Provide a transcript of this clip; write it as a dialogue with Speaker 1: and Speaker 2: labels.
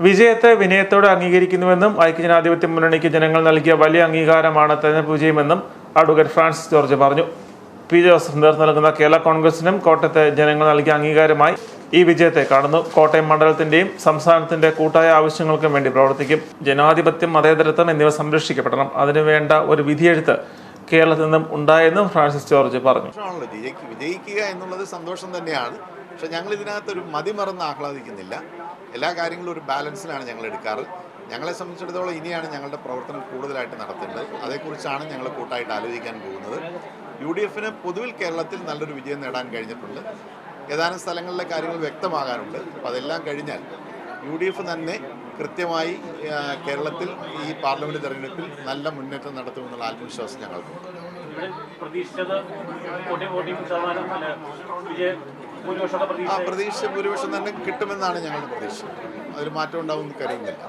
Speaker 1: വിജയത്തെ വിനയത്തോടെ അംഗീകരിക്കുന്നുവെന്നും ഐക്യജനാധിപത്യ മുന്നണിക്ക് ജനങ്ങൾ നൽകിയ വലിയ അംഗീകാരമാണ് തെരഞ്ഞെടുപ്പ് വിജയമെന്നും അഡ്വക്കേറ്റ് ഫ്രാൻസിസ് ജോർജ് പറഞ്ഞു. പി. ജോസഫ് നേതൃത്വം നൽകുന്ന കേരള കോൺഗ്രസിനും കോട്ടയത്തെ ജനങ്ങൾ നൽകിയ അംഗീകാരമായി ഈ വിജയത്തെ കാണുന്നു. കോട്ടയം മണ്ഡലത്തിന്റെയും സംസ്ഥാനത്തിന്റെ കൂട്ടായ ആവശ്യങ്ങൾക്കും വേണ്ടി പ്രവർത്തിക്കും. ജനാധിപത്യം മതേതരത്വം എന്നിവ സംരക്ഷിക്കപ്പെടണം. അതിനുവേണ്ട ഒരു വിധിയെഴുത്ത് കേരളത്തിൽ നിന്നും ഉണ്ടായെന്നും ഫ്രാൻസിസ് ജോർജ് പറഞ്ഞു.
Speaker 2: വിജയിക്കുക എന്നുള്ളത് സന്തോഷം തന്നെയാണ്. പക്ഷെ ഞങ്ങൾ ഇതിനകത്ത് ഒരു മതിമറന്ന് ആഹ്ലാദിക്കുന്നില്ല. എല്ലാ കാര്യങ്ങളും ഒരു ബാലൻസിലാണ് ഞങ്ങൾ എടുക്കാറ്. ഞങ്ങളെ സംബന്ധിച്ചിടത്തോളം ഇനിയാണ് ഞങ്ങളുടെ പ്രവർത്തനം കൂടുതലായിട്ട് നടത്തേണ്ടത്. അതേക്കുറിച്ചാണ് ഞങ്ങൾ കൂട്ടായിട്ട് ആലോചിക്കാൻ പോകുന്നത്. യു ഡി എഫിന് പൊതുവിൽ കേരളത്തിൽ നല്ലൊരു വിജയം നേടാൻ കഴിഞ്ഞിട്ടുണ്ട്. ഏതാനും സ്ഥലങ്ങളിലെ കാര്യങ്ങൾ വ്യക്തമാകാനുണ്ട്. അപ്പോൾ അതെല്ലാം കഴിഞ്ഞാൽ യു ഡി എഫ് തന്നെ കൃത്യമായി കേരളത്തിൽ ഈ പാർലമെന്റ് തെരഞ്ഞെടുപ്പിൽ നല്ല മുന്നേറ്റം നടത്തുമെന്നുള്ള ആത്മവിശ്വാസം ഞങ്ങൾക്കുണ്ട്. ആ
Speaker 3: പ്രതീക്ഷിച്ച
Speaker 2: പ്രതീക്ഷ ഭൂരിപക്ഷം തന്നെ കിട്ടുമെന്നാണ് ഞങ്ങളുടെ പ്രതീക്ഷ. അതിൽ മാറ്റം ഉണ്ടാവുമെന്ന് കരുതുന്നില്ല.